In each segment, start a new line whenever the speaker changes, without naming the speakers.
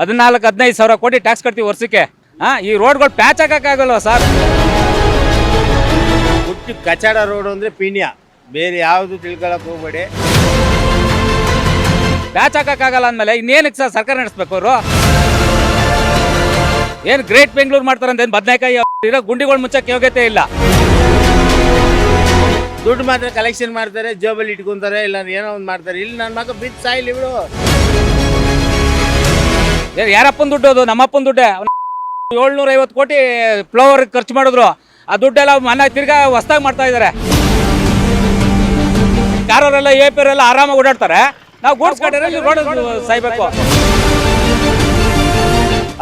ಹದಿನಾಲ್ಕು ಹದಿನೈದು ಸಾವಿರ ಕೋಟಿ ಟ್ಯಾಕ್ಸ್ ಕಟ್ತೀವಿ ವರ್ಷಕ್ಕೆ. ಹಾಂ ಈ ರೋಡ್ಗಳು ಪ್ಯಾಚ್ ಹಾಕೋಕ್ಕಾಗಲ್ವ ಸರ್?
ಹುಟ್ಟು ಕಚಡ ರೋಡ್ ಅಂದರೆ ಪೀಣ್ಯ. ಬೇರೆ ಯಾವುದು ತಿಳ್ಕೊಳಕ್ ಹೋಗ್ಬೇಡಿ.
ಪ್ಯಾಚ್ ಹಾಕೋಕ್ಕಾಗಲ್ಲ ಅಂದಮೇಲೆ ಇನ್ನೇನಕ್ಕೆ ಸರ್ ಸರ್ಕಾರ ನಡೆಸ್ಬೇಕು ಅವರು? ಏನು ಗ್ರೇಟ್ ಬೆಂಗಳೂರು ಮಾಡ್ತಾರೆ ಅಂತ ಬದನೆಕಾಯಿ ಇರೋ ಗುಂಡಿಗಳು ಮುಚ್ಚಕ್ಕೆ ಯೋಗ್ಯತೆ ಇಲ್ಲ.
ದುಡ್ಡು ಮಾತ್ರ ಕಲೆಕ್ಷನ್ ಮಾಡ್ತಾರೆ ಜೋಬಲ್ಲಿ ಇಟ್ಕೊಂತಾರೆ ಇಲ್ಲ ಏನೋ ಒಂದು ಮಾಡ್ತಾರೆ. ಇಲ್ಲಿ ನನ್ನ ಮಗ ಬಿದ್ದು ಸಾಯಿಲಿ ಬಿಡು.
ಯಾರಪ್ಪನ ದುಡ್ಡು ಅದು? ನಮ್ಮಪ್ಪನ ದುಡ್ಡೇ? ಏಳ್ನೂರ ಐವತ್ತು ಕೋಟಿ ಫ್ಲವರ್ ಖರ್ಚು ಮಾಡಿದ್ರು. ಆ ದುಡ್ಡೆಲ್ಲ ಮನೆ ತಿರ್ಗಾ ಹೊಸ್ದಾಗಿ ಮಾಡ್ತಾ ಇದ್ದಾರೆ ಕಾರವರೆಲ್ಲ ಎ ಪಿ ಅವರೆಲ್ಲ ಆರಾಮಾಗಿ ಓಡಾಡ್ತಾರೆ. ನಾವು ಗೂಡ್ಸ್ ಗಾಡಿಯಲ್ಲಿ ರೋಡ್ ಸಾಯ್ಬೇಕು.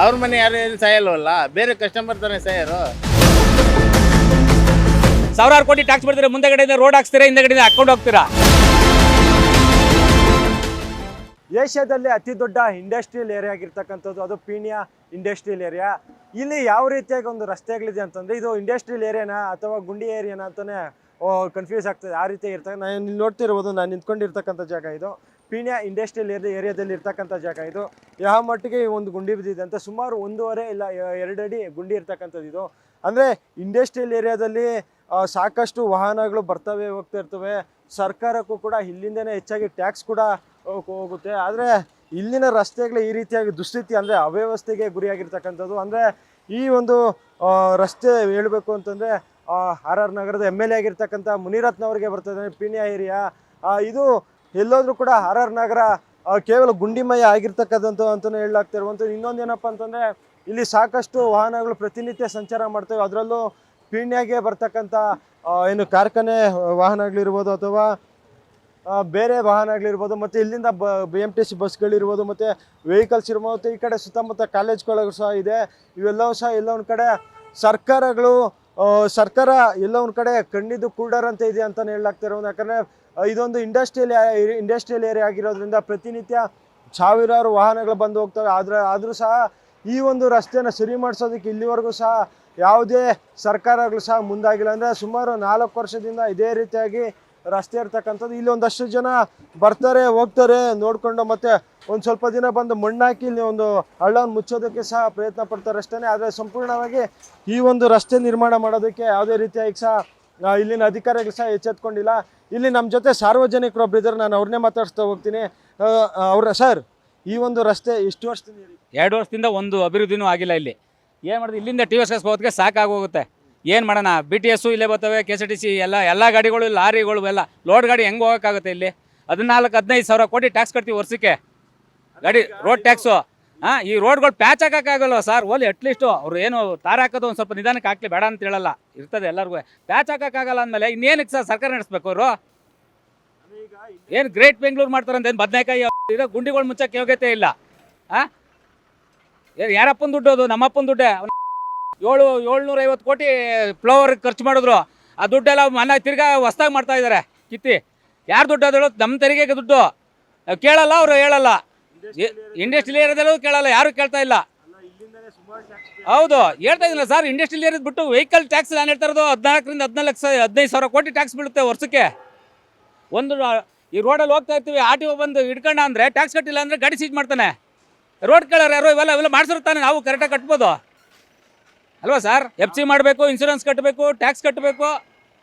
ಅವ್ರ ಮನೆ ಯಾರು ಸಾಯಲ್ವಲ್ಲ? ಬೇರೆ ಕಸ್ಟಮರ್ ತಾನೇ ಸಾಯರು.
ಸಾವಿರಾರು ಕೋಟಿ ಟ್ಯಾಕ್ಸ್ ಮುಂದೆ ಮುಂದೆಗಡೆಯಿಂದ ರೋಡ್ ಹಾಕ್ಸ್ತೀರಾ? ಹಿಂದೆಗಡೆಯಿಂದ ಹಾಕೊಂಡು ಹೋಗ್ತೀರಾ?
ಏಷ್ಯಾದಲ್ಲಿ ಅತಿ ದೊಡ್ಡ ಇಂಡಸ್ಟ್ರಿಯಲ್ ಏರಿಯಾ ಆಗಿರ್ತಕ್ಕಂಥದ್ದು ಅದು ಪೀಣ್ಯ ಇಂಡಸ್ಟ್ರಿಯಲ್ ಏರಿಯಾ. ಇಲ್ಲಿ ಯಾವ ರೀತಿಯಾಗಿ ಒಂದು ರಸ್ತೆಗಳಿದೆ ಅಂತಂದರೆ ಇದು ಇಂಡಸ್ಟ್ರಿಯಲ್ ಏರಿಯಾನಾ ಅಥವಾ ಗುಂಡಿ ಏರಿಯಾನ ಅಂತಲೇ ಕನ್ಫ್ಯೂಸ್ ಆಗ್ತದೆ. ಆ ರೀತಿ ಇರ್ತಕ್ಕ ನಾನು ಇಲ್ಲಿ ನೋಡ್ತಿರ್ಬೋದು, ನಾನು ನಿಂತ್ಕೊಂಡಿರ್ತಕ್ಕಂಥ ಜಾಗ ಇದು. ಪೀಣ್ಯ ಇಂಡಸ್ಟ್ರಿಯಲ್ ಏರಿಯಾ ಏರಿಯಾದಲ್ಲಿ ಇರ್ತಕ್ಕಂಥ ಜಾಗ ಇದು. ಯಾವ ಮಟ್ಟಿಗೆ ಒಂದು ಗುಂಡಿ ಬಿದ್ದಿದೆ ಅಂತ ಸುಮಾರು ಒಂದೂವರೆ ಇಲ್ಲ, ಎರಡು ಅಡಿ ಗುಂಡಿ ಇರ್ತಕ್ಕಂಥದ್ದು ಇದು. ಅಂದರೆ ಇಂಡಸ್ಟ್ರಿಯಲ್ ಏರಿಯಾದಲ್ಲಿ ಸಾಕಷ್ಟು ವಾಹನಗಳು ಬರ್ತವೆ, ಹೋಗ್ತಾ ಇರ್ತವೆ. ಸರ್ಕಾರಕ್ಕೂ ಕೂಡ ಇಲ್ಲಿಂದನೇ ಹೆಚ್ಚಾಗಿ ಟ್ಯಾಕ್ಸ್ ಕೂಡ ಹೋಗುತ್ತೆ. ಆದರೆ ಇಲ್ಲಿನ ರಸ್ತೆಗಳು ಈ ರೀತಿಯಾಗಿ ದುಸ್ಥಿತಿ ಅಂದರೆ ಅವ್ಯವಸ್ಥೆಗೆ ಗುರಿಯಾಗಿರ್ತಕ್ಕಂಥದ್ದು. ಅಂದರೆ ಈ ಒಂದು ರಸ್ತೆ ಹೇಳಬೇಕು ಅಂತಂದರೆ ಆರ್ ಆರ್ ನಗರದ ಎಂ ಎಲ್ ಎ ಆಗಿರ್ತಕ್ಕಂಥ ಮುನಿರತ್ನವರಿಗೆ ಬರ್ತದೆ, ಪೀಣ್ಯ ಏರಿಯಾ ಇದು ಎಲ್ಲೋದ್ರೂ ಕೂಡ ಆರ್ ಆರ್ ನಗರ ಕೇವಲ ಗುಂಡಿಮಯ ಆಗಿರ್ತಕ್ಕಂಥದ್ದು ಅಂತಲೇ ಇನ್ನೊಂದು ಏನಪ್ಪ ಅಂತಂದರೆ, ಇಲ್ಲಿ ಸಾಕಷ್ಟು ವಾಹನಗಳು ಪ್ರತಿನಿತ್ಯ ಸಂಚಾರ ಮಾಡ್ತವೆ. ಅದರಲ್ಲೂ ಪೀಣ್ಯಗೆ ಬರ್ತಕ್ಕಂಥ ಏನು ಕಾರ್ಖಾನೆ, ವಾಹನಗಳಿರ್ಬೋದು ಅಥವಾ ಬೇರೆ ವಾಹನಗಳಿರ್ಬೋದು, ಮತ್ತು ಇಲ್ಲಿಂದ ಬ ಬಿ ಎಂ ಟಿ ಸಿ ಬಸ್ಗಳಿರ್ಬೋದು ಮತ್ತು ವೆಹಿಕಲ್ಸ್ ಇರ್ಬೋದು ಈ ಕಡೆ ಸುತ್ತಮುತ್ತ ಕಾಲೇಜ್ಗಳಿಗೂ ಸಹ ಇದೆ. ಇವೆಲ್ಲವೂ ಸಹ ಎಲ್ಲ ಒಂದು ಕಡೆ ಸರ್ಕಾರಗಳು ಸರ್ಕಾರ ಎಲ್ಲ ಒಂದು ಕಡೆ ಕಣ್ಣಿದ್ದು ಕೂಡರಂತೆ ಇದೆ ಅಂತಲೇ ಹೇಳಲಾಗ್ತಿರೋ ಯಾಕಂದರೆ ಇದೊಂದು ಇಂಡಸ್ಟ್ರಿಯಲ್ ಇಂಡಸ್ಟ್ರಿಯಲ್ ಏರಿಯಾ ಆಗಿರೋದ್ರಿಂದ ಪ್ರತಿನಿತ್ಯ ಸಾವಿರಾರು ವಾಹನಗಳು ಬಂದು ಹೋಗ್ತವೆ. ಆದರೆ, ಆದರೂ ಸಹ ಈ ಒಂದು ರಸ್ತೆನ ಸರಿ ಮಾಡಿಸೋದಕ್ಕೆ ಇಲ್ಲಿವರೆಗೂ ಸಹ ಯಾವುದೇ ಸರ್ಕಾರಗಳು ಸಹ ಮುಂದಾಗಿಲ್ಲ. ಅಂದರೆ ಸುಮಾರು ನಾಲ್ಕು ವರ್ಷದಿಂದ ಇದೇ ರೀತಿಯಾಗಿ ರಸ್ತೆ ಇರ್ತಕ್ಕಂಥದ್ದು. ಇಲ್ಲಿ ಒಂದಷ್ಟು ಜನ ಬರ್ತಾರೆ, ಹೋಗ್ತಾರೆ, ನೋಡಿಕೊಂಡು ಮತ್ತೆ ಒಂದು ಸ್ವಲ್ಪ ದಿನ ಬಂದು ಮಣ್ಣಾಕಿ ಇಲ್ಲಿ ಒಂದು ಹಳ್ಳವನ್ನು ಮುಚ್ಚೋದಕ್ಕೆ ಸಹ ಪ್ರಯತ್ನ ಪಡ್ತಾರೆ ಅಷ್ಟೇ ಆದರೆ ಸಂಪೂರ್ಣವಾಗಿ ಈ ಒಂದು ರಸ್ತೆ ನಿರ್ಮಾಣ ಮಾಡೋದಕ್ಕೆ ಯಾವುದೇ ರೀತಿಯಾಗಿ ಸಹ ಇಲ್ಲಿನ ಅಧಿಕಾರಿಗಳು ಸಹ ಎಚ್ಚೆತ್ಕೊಂಡಿಲ್ಲ. ಇಲ್ಲಿ ನಮ್ಮ ಜೊತೆ ಸಾರ್ವಜನಿಕರು ಒಬ್ಬರಿದ್ದಾರೆ ನಾನು ಅವ್ರನ್ನೇ ಮಾತಾಡಿಸ್ತಾ ಹೋಗ್ತೀನಿ. ಅವರ ಅವ್ರ, ಸರ್, ಈ ಒಂದು ರಸ್ತೆ ಎಷ್ಟು ವರ್ಷದಿಂದ
ಎರಡು ವರ್ಷದಿಂದ ಒಂದು ಅಭಿವೃದ್ಧಿನೂ ಆಗಿಲ್ಲ ಇಲ್ಲಿ. ಏನು ಮಾಡಿದ್ರು, ಇಲ್ಲಿಂದ ಟಿ ಎಸ್ ಎಸ್ ಹೋಗೋದಕ್ಕೆ ಸಾಕಾಗೋಗುತ್ತೆ. ಏನು ಮಾಡೋಣ? ಬಿ ಟಿ ಎಸ್ಸು ಇಲ್ಲೇ ಬರ್ತವೆ ಕೆ ಎಸ್ ಟಿ ಸಿ ಎಲ್ಲ ಎಲ್ಲ ಗಾಡಿಗಳು, ಲಾರಿಗಳು ಎಲ್ಲ. ಲೋಡ್ ಗಾಡಿ ಹೆಂಗೆ ಹೋಗೋಕ್ಕಾಗುತ್ತೆ ಇಲ್ಲಿ? ಹದಿನಾಲ್ಕು, ಹದಿನೈದು ಸಾವಿರ ಕೋಟಿ ಟ್ಯಾಕ್ಸ್ ಕಟ್ತೀವಿ ವರ್ಷಕ್ಕೆ. ಗಾಡಿ ರೋಡ್ ಟ್ಯಾಕ್ಸು ಹಾಂ, ಈ ರೋಡ್ಗಳು ಪ್ಯಾಚ್ ಹಾಕೋಕ್ಕಾಗಲ್ವ ಸರ್ ಓಲಿ ಅಟ್ಲೀಸ್ಟು ಅವ್ರು ಏನು ತಾರ ಹಾಕೋದು ಒಂದು ಸ್ವಲ್ಪ ನಿಧಾನಕ್ಕೆ ಹಾಕ್ಲಿ, ಬೇಡ ಅಂತ ಹೇಳಲ್ಲ. ಇರ್ತದೆ ಎಲ್ಲರಿಗೂ. ಪ್ಯಾಚ್ ಹಾಕೋಕ್ಕಾಗಲ್ಲ ಅಂದಮೇಲೆ ಇನ್ನೇನಕ್ಕೆ ಸರ್ ಸರ್ಕಾರ ನಡೆಸ್ಬೇಕು ಅವರು? ಏನು ಗ್ರೇಟ್ ಬೆಂಗಳೂರು ಮಾಡ್ತಾರೆ ಅಂತ ಏನು ಬದನೆಕಾಯಿ ಇರೋ ಗುಂಡಿಗಳು ಮುಚ್ಚಕ್ಕೆ ಯೋಗ್ಯತೆ ಇಲ್ಲ. ಹಾಂ? ಯಾರಪ್ಪನ ದುಡ್ಡು ಅದು? ನಮ್ಮಪ್ಪನ ದುಡ್ಡೇ? ಏಳು ಏಳ್ನೂರ ಐವತ್ತು ಕೋಟಿ ಫ್ಲವರ್ ಖರ್ಚು ಮಾಡಿದ್ರು. ಆ ದುಡ್ಡೆಲ್ಲ ಮನೆ ತಿರ್ಗಾ ಹೊಸ್ದಾಗಿ ಮಾಡ್ತಾ ಇದ್ದಾರೆ ಕಿತ್ತಿ, ಯಾರು ದುಡ್ಡು ಅದಳು ನಮ್ಮ ತೆರಿಗೆಗೆ ದುಡ್ಡು. ಕೇಳಲ್ಲ ಅವರು, ಹೇಳಲ್ಲ. ಇಂಡಸ್ಟ್ರಿಯಲ್ ಏರಿಯಾದಲ್ಲೂ ಕೇಳಲ್ಲ, ಯಾರು ಕೇಳ್ತಾ ಇಲ್ಲ. ಹೌದು, ಹೇಳ್ತಾ ಇದ್ದಿಲ್ಲ ಸರ್ ಇಂಡಸ್ಟ್ರಿ ಏರಿಯಾದ ಬಿಟ್ಟು ವೆಹಿಕಲ್ ಟ್ಯಾಕ್ಸ್ ನಾನು ಹೇಳ್ತಾ ಇರೋದು ಹದಿನಾಲ್ಕರಿಂದ ಹದಿನಾಲ್ಕು ಲಕ್ಷ, ಹದಿನೈದು ಸಾವಿರ ಕೋಟಿ ಟ್ಯಾಕ್ಸ್ ಬೀಳುತ್ತೆ ವರ್ಷಕ್ಕೆ. ಒಂದು ಈ ರೋಡಲ್ಲಿ ಹೋಗ್ತಾ ಇರ್ತೀವಿ, ಆರ್ ಟಿ ಒ ಬಂದು ಹಿಡ್ಕೊಂಡ ಅಂದರೆ ಟ್ಯಾಕ್ಸ್ ಕಟ್ಟಿಲ್ಲ ಅಂದರೆ ಗಾಡಿ ಸೀಜ್ ಮಾಡ್ತಾನೆ. ರೋಡ್ ಕೇಳೋರು ಯಾರೋ ಇವೆಲ್ಲ ಇವೆಲ್ಲ ಮಾಡಿಸಿರ್ತಾನೆ ನಾವು ಕರೆಕ್ಟಾಗಿ ಕಟ್ಬೋದು. ಅಲ್ವಾ ಸರ್? ಎಫ್ ಸಿ ಮಾಡಬೇಕು ಇನ್ಶೂರೆನ್ಸ್ ಕಟ್ಟಬೇಕು ಟ್ಯಾಕ್ಸ್ ಕಟ್ಟಬೇಕು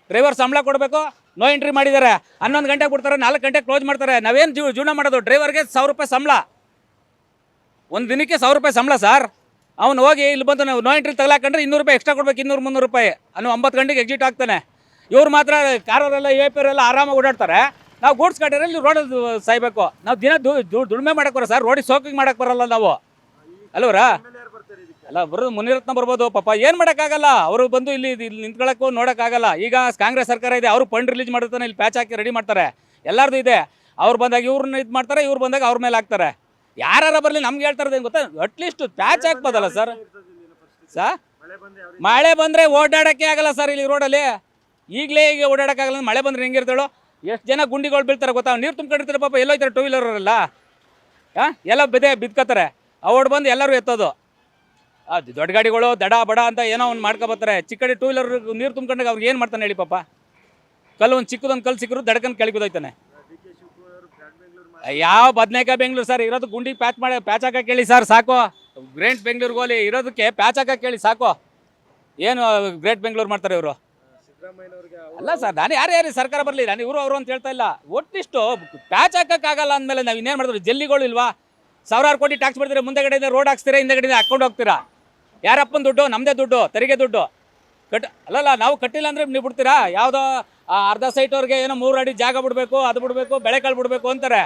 ಡ್ರೈವರ್ ಸಂಬಳ ಕೊಡಬೇಕು ನೋ ಎಂಟ್ರಿ ಮಾಡಿದ್ದಾರೆ. ಹನ್ನೊಂದು ಗಂಟೆಗೆ ಬಿಡ್ತಾರೆ, ನಾಲ್ಕು ಗಂಟೆಗೆ ಕ್ಲೋಸ್ ಮಾಡ್ತಾರೆ. ನಾವೇನು ಜೀವ ಜೀವನ ಮಾಡೋದು? ಡ್ರೈವರ್ಗೆ ಸಾವಿರ ರೂಪಾಯಿ ಸಂಬಳ. ಒಂದು ದಿನಕ್ಕೆ ಸಾವಿರ ರೂಪಾಯಿ ಸಂಬಳ ಸರ್. ಅವ್ನು ಹೋಗಿ ಇಲ್ಲಿ ಬಂದು ನಾವು ನೋ ಎಂಟ್ರಿ ತಗಲಾಕಂಡ್ರೆ ಇನ್ನೂರು ರೂಪಾಯಿ ಎಕ್ಸ್ಟ್ರಾ ಕೊಡ್ಬೇಕು, ಇನ್ನೂರು ಮುನ್ನೂರು ರೂಪಾಯಿ. ಅನ್ನೋ ಒಂಬತ್ತು ಗಂಟೆಗೆ ಎಕ್ಸಿಟ್ ಆಗ್ತಾನೆ. ಇವ್ರು ಮಾತ್ರ ಕಾರವರೆಲ್ಲ ಎ ಪಿ ಎಲ್ಲ ಆರಾಮಾಗಿ ಓಡಾಡ್ತಾರೆ. ನಾವು ಗೂಡ್ಸ್ ಕಟ್ಟಿರಲ್ಲಿ ರೋಡಲ್ಲಿ ಸಾಯ್ಬೇಕು. ನಾವು ದಿನ ದುಡಿಮೆ ಮಾಡೋಕ್ಕೆ ಬರೋ ಸರ್ ರೋಡಿಗೆ ಸೋಕಿಂಗ್ ಮಾಡೋಕ್ಕೆ ಬರಲ್ಲ ನಾವು. ಅಲ್ವರಾ? ಅಲ್ಲ ಬರೋದು ಮುನಿರತ್ನ ಬರ್ಬೋದು, ಪಾಪ. ಏನು ಮಾಡೋಕ್ಕಾಗಲ್ಲ? ಅವರು ಬಂದು ಇಲ್ಲಿ ಇಲ್ಲಿ ನಿಂತ್ಕೊಳ್ಳೋಕ್ಕೂ ನೋಡೋಕ್ಕಾಗಲ್ಲ. ಈಗ ಕಾಂಗ್ರೆಸ್ ಸರ್ಕಾರ ಇದೆ, ಅವರು ಫಂಡ್ ರಿಲೀಸ್ ಮಾಡಿರ್ತಾನೆ ಇಲ್ಲಿ ಪ್ಯಾಚ್ ಹಾಕಿ ರೆಡಿ ಮಾಡ್ತಾರೆ. ಎಲ್ಲರದು ಇದೆ. ಅವ್ರು ಬಂದಾಗ ಇವ್ರನ್ನ ಇದು ಮಾಡ್ತಾರೆ, ಇವ್ರು ಬಂದಾಗ ಅವ್ರ ಮೇಲೆ ಹಾಕ್ತಾರೆ. ಯಾರು ಬರಲಿ ನಮ್ಗೆ ಹೇಳ್ತಾರೆ ಏನು ಗೊತ್ತಾ? ಅಟ್ಲೀಸ್ಟ್ ಪ್ಯಾಚ್ ಹಾಕ್ಬೋದಲ್ಲ ಸರ್ ಸಾ ಮಳೆ ಬಂದರೆ ಓಡಾಡೋಕ್ಕೆ ಆಗಲ್ಲ ಸರ್ ಇಲ್ಲಿ ರೋಡಲ್ಲಿ ಈಗಲೇ ಈಗ ಓಡಾಡೋಕ್ಕಾಗಲ್ಲ ಮಳೆ ಬಂದ್ರೆ ಹೆಂಗಿರ್ತಾಳು ಎಷ್ಟು ಜನ ಗುಂಡಿಗಳು ಬೀಳ್ತಾರೆ ಗೊತ್ತಾ? ನೀರು ತುಂಬ್ಕೊಂಡಿರ್ತಾರೆ ಪಾಪ, ಎಲ್ಲೋಯ್ತಾರೆ ಟೂ ವೀಲರಲ್ಲ ಹಾಂ ಎಲ್ಲ ಬಿದೆ, ಬಿದ್ಕೋತಾರೆ. ಅವಡ್ ಬಂದು ಎಲ್ಲರೂ ಎತ್ತೋದು. ಆ, ದೊಡ್ಡ ಗಾಡಿಗಳು, ದಡ, ಬಡ ಅಂತ ಏನೋ ಒಂದು ಚಿಕ್ಕ ಕಡೆ ಟೂ ವೀಲರ್ ನೀರು ತುಂಬ್ಕೊಂಡಾಗ ಅವ್ರಿಗೆ ಏನು ಮಾಡ್ತಾನೆ ಹೇಳಿ ಪಾಪ? ಕಲ್ಲು ಒಂದು ಚಿಕ್ಕದೊಂದು ಕಲ್ಲು ಸಿಕ್ಕರು ದಡಕನ್ ಕೆಳಗೆ ಯಾವ ಬದನೇಕಾಯಿ ಬೆಂಗಳೂರು ಸರ್ ಇರೋದು ಗುಂಡಿ ಪ್ಯಾಚ್ ಮಾಡಿ, ಪ್ಯಾಚ್ ಹಾಕಕ್ಕೆ ಕೇಳಿ ಸರ್ ಸಾಕು. ಗ್ರೇಟ್ ಬೆಂಗಳೂರಿಗೆ ಹೋಲಿ ಇರೋದಕ್ಕೆ ಪ್ಯಾಚ್ ಹಾಕಕ್ಕೆ ಕೇಳಿ, ಸಾಕು. ಏನು ಗ್ರೇಟ್ ಬೆಂಗಳೂರು ಮಾಡ್ತಾರೆ ಇವರು? ಅಲ್ಲ ಸರ್ ನಾನು ಯಾರು ಯಾರು ಸರ್ಕಾರ ಬರಲಿ? ನಾನು ಇವರು ಅವರು ಅಂತ ಹೇಳ್ತಾ ಇಲ್ಲ. ಒಟ್ಟಿಷ್ಟು ಪ್ಯಾಚ್ ಹಾಕಕ್ಕಾಗಲ್ಲ ಅಂದಮೇಲೆ ನಾವು ಇನ್ನೇನು ಮಾಡಿದ್ರು ಜಲ್ಲಿಗಳು ಇಲ್ವಾ? ಸಾವಿರಾರು ಕೋಟಿ ಟ್ಯಾಕ್ಸ್ ಬರ್ತೀರಾ ಮುಂದೆಗಡೆಯಿಂದ ರೋಡ್ ಹಾಕ್ಸ್ತೀರಾ? ಹಿಂದೆಗಡೆಯಿಂದ ಹಾಕೊಂಡು ಹೋಗ್ತೀರಾ? ಯಾರಪ್ಪನ ದುಡ್ಡು ನಮ್ಮದೇ ದುಡ್ಡು, ತೆರಿಗೆ ದುಡ್ಡು. ಕಟ್ ಅಲ್ಲಲ್ಲ, ನಾವು ಕಟ್ಟಿಲ್ಲ ಅಂದರೆ ನೀವು ಬಿಡ್ತೀರಾ? ಯಾವುದೋ ಅರ್ಧ ಸೈಟ್ ಅವ್ರಿಗೆ ಏನೋ ಮೂರು ಅಡಿ ಜಾಗ ಬಿಡಬೇಕು, ಅದು ಬಿಡಬೇಕು ಬೆಳೆಕಾಳು ಬಿಡಬೇಕು ಅಂತಾರೆ.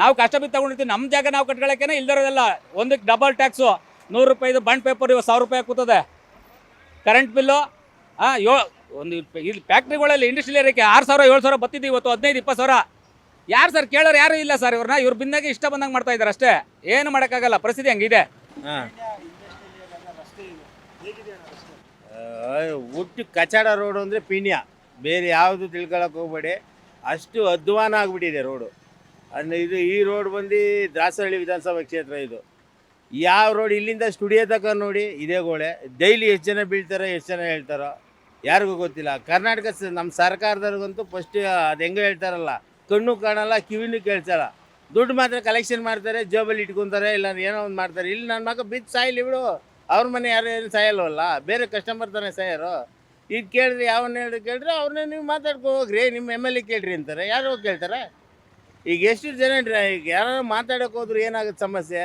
ನಾವು ಕಷ್ಟ ಬಿದ್ದು ತಗೊಂಡಿರ್ತೀವಿ. ನಮ್ಮ ಜಾಗ ನಾವು ಕಟ್ಕೊಳ್ಳೋಕ್ಕೇನೆ ಇಲ್ದಿರೋದೆಲ್ಲ. ಒಂದಕ್ಕೆ ಡಬಲ್ ಟ್ಯಾಕ್ಸು ನೂರು ರೂಪಾಯಿದು ಬಾಂಡ್ ಪೇಪರ್ ಇವಾಗ ಸಾವಿರ ರೂಪಾಯಿ ಕೂತದೆ ಕರೆಂಟ್ ಬಿಲ್ಲು ಹಾಂ ಯೋ ಒಂದು ಇಲ್ಲಿ ಫ್ಯಾಕ್ಟ್ರಿಗಳಲ್ಲಿ ಇಂಡಸ್ಟ್ರಿಯಲ್ ಏರಿಯಾಕ್ಕೆ ಆರು ಸಾವಿರ, ಏಳು ಸಾವಿರ ಬತ್ತಿದ್ದು ಇವತ್ತು, ಹದಿನೈದು, ಇಪ್ಪತ್ತು ಸಾವಿರ. ಯಾರು ಸರ್ ಕೇಳೋರು ಯಾರೂ ಇಲ್ಲ ಸರ್ ಇವ್ರನ್ನ? ಇವ್ರು ಬಿಂದಾಗೆ ಇಷ್ಟ ಬಂದಂಗೆ ಮಾಡ್ತಾ ಇದ್ದಾರೆ ಅಷ್ಟೇ. ಏನು ಮಾಡೋಕ್ಕಾಗಲ್ಲ. ಪರಿಸ್ಥಿತಿ ಹಂಗಿದೆ.
ಹಾಂ. ಹುಟ್ಟು ಕಚಡ ರೋಡು ಅಂದರೆ ಪೀಣ್ಯ. ಬೇರೆ ಯಾವುದು ತಿಳ್ಕೊಳಕ್ಕೆ ಹೋಗ್ಬೇಡಿ. ಅಷ್ಟು ಅಧ್ವಾನ ಆಗಿಬಿಟ್ಟಿದೆ ರೋಡು. ಅಂದರೆ ಇದು ಈ ರೋಡ್ ಬಂದು ದಾಸಹಳ್ಳಿ ವಿಧಾನಸಭಾ ಕ್ಷೇತ್ರ ಇದು. ಯಾವ ರೋಡ್ ಇಲ್ಲಿಂದ ಸ್ಟುಡಿಯೋ ತಕ ನೋಡಿ, ಇದೇ ಗೋಳೆ. ಡೈಲಿ ಎಷ್ಟು ಜನ ಬೀಳ್ತಾರೋ, ಎಷ್ಟು ಜನ ಹೇಳ್ತಾರೋ, ಯಾರಿಗೂ ಗೊತ್ತಿಲ್ಲ. ಕರ್ನಾಟಕ ನಮ್ಮ ಸರ್ಕಾರದವ್ರಿಗಂತೂ ಫಸ್ಟ್ ಅದು ಹೆಂಗೆ ಹೇಳ್ತಾರಲ್ಲ, ಕಣ್ಣು ಕಾಣಲ್ಲ, ಕಿವಿನೂ ಕೇಳ್ಸಲ್ಲ. ದುಡ್ಡು ಮಾತ್ರ ಕಲೆಕ್ಷನ್ ಮಾಡ್ತಾರೆ ಜೇಬಲ್ಲಿ ಇಟ್ಕೊತಾರೆ, ಇಲ್ಲ ಏನೋ ಒಂದು ಮಾಡ್ತಾರೆ. ಇಲ್ಲಿ ನನ್ನ ಮಗ ಬಿದ್ದು ಸಾಯಿಲಿ ಬಿಡು. ಅವ್ರ ಮನೆ ಯಾರು ಸಾಯಲ್ವಲ್ಲ? ಬೇರೆ ಕಸ್ಟಮರ್ ತಾನೇ ಸಾಯರು. ಇದು ಕೇಳಿದ್ರೆ ಯಾವನ್ನ ಹೇಳಿ ಕೇಳಿದ್ರೆ ಅವ್ರನ್ನೇ ನೀವು ಮಾತಾಡ್ಕೊ ಹೋಗ್ರಿ. ನಿಮ್ಮ ಎಂ ಎಲ್ ಎ ಕೇಳ್ರಿ ಅಂತಾರೆ. ಯಾರು ಹೋಗಿ ಕೇಳ್ತಾರೆ. ಈಗ ಎಷ್ಟು ಜನ ಈಗ ಯಾರು ಮಾತಾಡೋಕೆ ಹೋದ್ರು ಏನಾಗುತ್ತೆ ಸಮಸ್ಯೆ?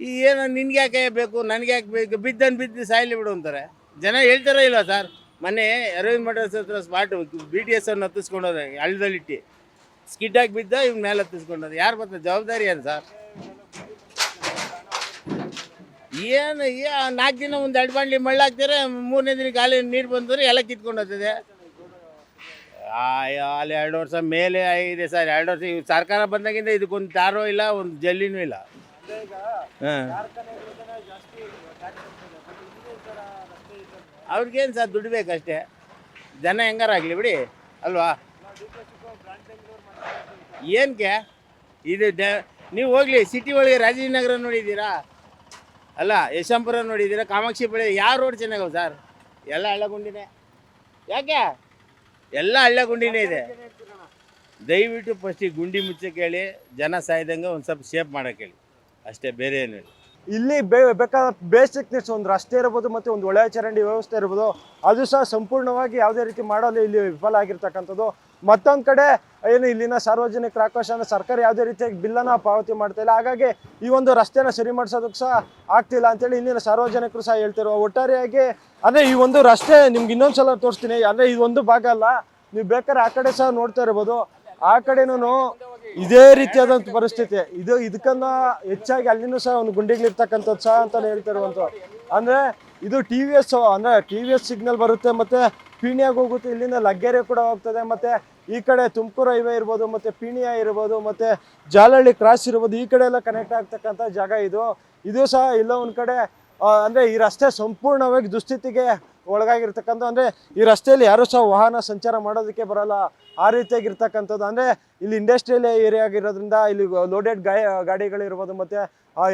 ಈಗ ಏನೋ ನಿನ್ಗೆ ಯಾಕೆ ಬೇಕು, ನನಗೆ ಯಾಕೆ ಬೇಕು ಬಿದ್ದನ್ನು ಬಿದ್ದು ಸಾಯಲಿ ಬಿಡು ಅಂತಾರೆ. ಜನ ಹೇಳ್ತಾರೋ ಇಲ್ಲ ಸರ್. ಮೊನ್ನೆ ಅರವಿಂದ್ ಮಟ್ರಸ್ ಹತ್ರ ಸ್ಪಾಟ್ ಬಿ ಟಿ ಎಸ್ ಅನ್ನು ಹತ್ತಿಸ್ಕೊಂಡೋದ್ರೆ ಹಳ್ಳದಲ್ಲಿಟ್ಟು ಸ್ಕಿಡ್ ಆಗಿ ಬಿದ್ದ, ಇವ್ನ ಮೇಲೆ ಹತ್ತಿಸ್ಕೊಂಡೋದು. ಯಾರು ಬರ್ತಾರೆ ಜವಾಬ್ದಾರಿ ಏನು ಸರ್? ಏನು ನಾಲ್ಕು ದಿನ ಒಂದು ಎರಡು ಬಾಂಡ್ಲಿ ಮಳ್ಳಾಕ್ತಾರೆ ಮೂರನೇ ದಿನ ಗಾಳಿ ನೀರು ಬಂದರೆ ಎಲ್ಲ ಕಿತ್ಕೊಂಡು ಹೋಗ್ತದೆ. ಅಲ್ಲಿ ಎರಡು ವರ್ಷ ಮೇಲೆ ಆಗಿದೆ ಸರ್ ಎರಡು ವರ್ಷ ಇವ್ ಸರ್ಕಾರ ಬಂದಾಗಿಂದ ಇದಕ್ಕೊಂದು ತಾರೋ ಇಲ್ಲ ಒಂದು ಜಲ್ಲಿನೂ ಇಲ್ಲ. ಹಾಂ ಅವ್ರಿಗೇನು ಸರ್ ದುಡ್ಡು ಬೇಕಷ್ಟೇ? ಜನ ಹೆಂಗಾರಾಗಲಿ ಬಿಡಿ ಅಲ್ವಾ? ಏನಕ್ಕೆ ಇದು ಡ ನೀವು ಹೋಗ್ಲಿ ಸಿಟಿ ಒಳಗೆ ರಾಜೀವ್ನಗರ ನೋಡಿದ್ದೀರಾ? ಅಲ್ಲ ಯಶಂಪುರ ನೋಡಿದ್ದೀರಾ ಕಾಮಾಕ್ಷಿ ಬಳಿ ಯಾವ ರೋಡ್ ಚೆನ್ನಾಗವ ಸರ್ ಎಲ್ಲ ಹಳ್ಳಗುಂಡಿನೇ ಯಾಕೆ? ಎಲ್ಲ ಹಳ್ಳಗುಂಡಿನೇ ಇದೆ. ದಯವಿಟ್ಟು ಫಸ್ಟಿಗೆ ಗುಂಡಿ ಮುಚ್ಚಕ್ಕೆ ಹೇಳಿ, ಜನ ಸಾಯ್ದಂಗೆ ಒಂದು ಸ್ವಲ್ಪ ಶೇಪ್ ಮಾಡೋಕ್ಕೆ ಹೇಳಿ. ಅಷ್ಟೇ, ಬೇರೆ ಏನು ಇಲ್ಲ.
ಇಲ್ಲಿ ಬೇಕಾದ ಬೇಸಿಕ್ ನೀಡ್ಸ್ ಒಂದು ರಸ್ತೆ ಇರ್ಬೋದು ಮತ್ತು ಒಂದು ಒಳ್ಳೆಯ ಚರಂಡಿ ವ್ಯವಸ್ಥೆ ಇರ್ಬೋದು, ಅದು ಸಹ ಸಂಪೂರ್ಣವಾಗಿ ಯಾವುದೇ ರೀತಿ ಮಾಡಲು ಇಲ್ಲಿ ವಿಫಲ ಆಗಿರ್ತಕ್ಕಂಥದ್ದು. ಮತ್ತೊಂದು ಕಡೆ ಏನು ಇಲ್ಲಿನ ಸಾರ್ವಜನಿಕರ ಅಂದರೆ ಸರ್ಕಾರ ಯಾವುದೇ ರೀತಿಯಾಗಿ ಬಿಲ್ಲನ್ನು ಪಾವತಿ ಮಾಡ್ತಾ ಇಲ್ಲ. ಹಾಗಾಗಿ ಈ ಒಂದು ರಸ್ತೆನ ಸರಿ ಮಾಡಿಸೋದಕ್ಕೆ ಸಹ ಆಗ್ತಿಲ್ಲ ಅಂತೇಳಿ ಇಲ್ಲಿನ ಸಾರ್ವಜನಿಕರು ಸಹ ಹೇಳ್ತಿರುವ ಒಟ್ಟಾರೆಯಾಗಿ, ಅಂದರೆ ಈ ಒಂದು ರಸ್ತೆ ನಿಮ್ಗೆ ಇನ್ನೊಂದು ಸಲ ತೋರಿಸ್ತೀನಿ, ಅಂದರೆ ಇದೊಂದು ಭಾಗ ಅಲ್ಲ, ನೀವು ಬೇಕಾದ್ರೆ ಆ ಕಡೆ ಸಹ ನೋಡ್ತಾ ಇರ್ಬೋದು. ಆ ಕಡೆನೂ ಇದೇ ರೀತಿಯಾದಂಥ ಪರಿಸ್ಥಿತಿ. ಇದು ಇದಕ್ಕನ್ನ ಹೆಚ್ಚಾಗಿ ಅಲ್ಲಿನೂ ಸಹ ಒಂದು ಗುಂಡಿಗಳಿರ್ತಕ್ಕಂಥದ್ದು ಸಹ ಅಂತಾನೆ ಹೇಳ್ತಿರುವಂಥ ಅಂದ್ರೆ ಇದು ಟಿ ವಿ ಎಸ್ ಅಂದ್ರೆ ಟಿ ವಿ ಎಸ್ ಸಿಗ್ನಲ್ ಬರುತ್ತೆ ಮತ್ತೆ ಪೀಣ್ಯಾಗ ಹೋಗುತ್ತೆ, ಇಲ್ಲಿಂದ ಲಗ್ಗೆರೆ ಕೂಡ ಹೋಗ್ತದೆ, ಮತ್ತೆ ಈ ಕಡೆ ತುಮಕೂರು ಹೈವೇ ಇರ್ಬೋದು, ಮತ್ತೆ ಪೀಣ್ಯ ಇರ್ಬೋದು, ಮತ್ತೆ ಜಾಲಹಳ್ಳಿ ಕ್ರಾಸ್ ಇರ್ಬೋದು, ಈ ಕಡೆ ಎಲ್ಲ ಕನೆಕ್ಟ್ ಆಗ್ತಕ್ಕಂಥ ಜಾಗ ಇದು. ಇದು ಸಹ ಎಲ್ಲೋ ಒಂದು ಕಡೆ ಅಂದ್ರೆ ಈ ರಸ್ತೆ ಸಂಪೂರ್ಣವಾಗಿ ದುಸ್ಥಿತಿಗೆ ಒಳಗಾಗಿರ್ತಕ್ಕಂಥ, ಅಂದ್ರೆ ಈ ರಸ್ತೆಯಲ್ಲಿ ಯಾರು ಸಹ ವಾಹನ ಸಂಚಾರ ಮಾಡೋದಕ್ಕೆ ಬರಲ್ಲ. ಆ ರೀತಿಯಾಗಿರ್ತಕ್ಕಂಥದ್ದು, ಅಂದ್ರೆ ಇಲ್ಲಿ ಇಂಡಸ್ಟ್ರಿಯಲ್ ಏರಿಯಾ ಆಗಿರೋದ್ರಿಂದ ಇಲ್ಲಿ ಲೋಡೆಡ್ ಗಾಯ, ಗಾಡಿಗಳಿರ್ಬೋದು, ಮತ್ತೆ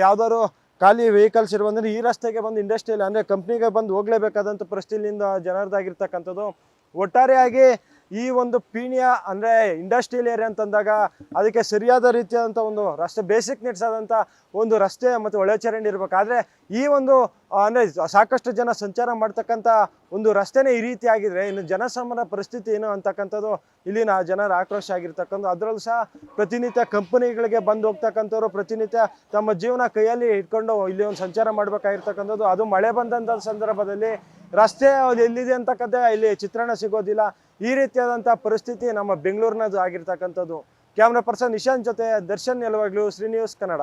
ಯಾವ್ದಾದ್ರು ಖಾಲಿ ವೆಹಿಕಲ್ಸ್ ಇರ್ಬೋದು ಈ ರಸ್ತೆಗೆ ಬಂದು ಇಂಡಸ್ಟ್ರಿಯಲ್ ಅಂದ್ರೆ ಕಂಪ್ನಿಗೆ ಬಂದು ಹೋಗ್ಲೇಬೇಕಾದಂಥ ಪರಿಸ್ಥಿತಿಯಿಂದ ಜನರದಾಗಿರ್ತಕ್ಕಂಥದ್ದು. ಒಟ್ಟಾರೆಯಾಗಿ ಈ ಒಂದು ಪೀಣ್ಯ ಅಂದ್ರೆ ಇಂಡಸ್ಟ್ರಿಯಲ್ ಏರಿಯಾ ಅಂತಂದಾಗ ಅದಕ್ಕೆ ಸರಿಯಾದ ರೀತಿಯಾದಂಥ ಒಂದು ರಸ್ತೆ ಬೇಸಿಕ್ ನೀಡ್ಸ್ ಆದಂಥ ಒಂದು ರಸ್ತೆ ಮತ್ತು ಒಳಚರಂಡಿ ಚರಂಡಿ ಇರಬೇಕಾದ್ರೆ ಈ ಒಂದು ಅಂದರೆ ಅಂದ್ರೆ ಸಾಕಷ್ಟು ಜನ ಸಂಚಾರ ಮಾಡ್ತಕ್ಕಂಥ ಒಂದು ರಸ್ತೆನೇ ಈ ರೀತಿ ಆಗಿದ್ರೆ ಇನ್ನು ಜನಸಾಮಾನ್ಯ ಪರಿಸ್ಥಿತಿ ಏನು ಅಂತಕ್ಕಂಥದ್ದು ಇಲ್ಲಿನ ಜನರ ಆಕ್ರೋಶ ಆಗಿರ್ತಕ್ಕಂಥ ಅದರಲ್ಲೂ ಸಹ ಪ್ರತಿನಿತ್ಯ ಕಂಪನಿಗಳಿಗೆ ಬಂದು ಹೋಗ್ತಕ್ಕಂಥವ್ರು ಪ್ರತಿನಿತ್ಯ ತಮ್ಮ ಜೀವನ ಕೈಯಲ್ಲಿ ಇಟ್ಕೊಂಡು ಇಲ್ಲಿ ಒಂದು ಸಂಚಾರ ಮಾಡಬೇಕಾಗಿರ್ತಕ್ಕಂಥದ್ದು. ಅದು ಮಳೆ ಬಂದಂಥ ಸಂದರ್ಭದಲ್ಲಿ ರಸ್ತೆ ಅದು ಎಲ್ಲಿದೆ ಅಂತಕ್ಕಂಥ ಇಲ್ಲಿ ಚಿತ್ರಣ ಸಿಗೋದಿಲ್ಲ. ಈ ರೀತಿಯಾದಂಥ ಪರಿಸ್ಥಿತಿ ನಮ್ಮ ಬೆಂಗಳೂರಿನದು ಆಗಿರ್ತಕ್ಕಂಥದ್ದು. ಕ್ಯಾಮ್ರಾ ಪರ್ಸನ್ ನಿಶಾಂತ್ ಜೊತೆ ದರ್ಶನ್ ಯಲವಾಗ್ಲು ಶ್ರೀ ನ್ಯೂಸ್ ಕನ್ನಡ.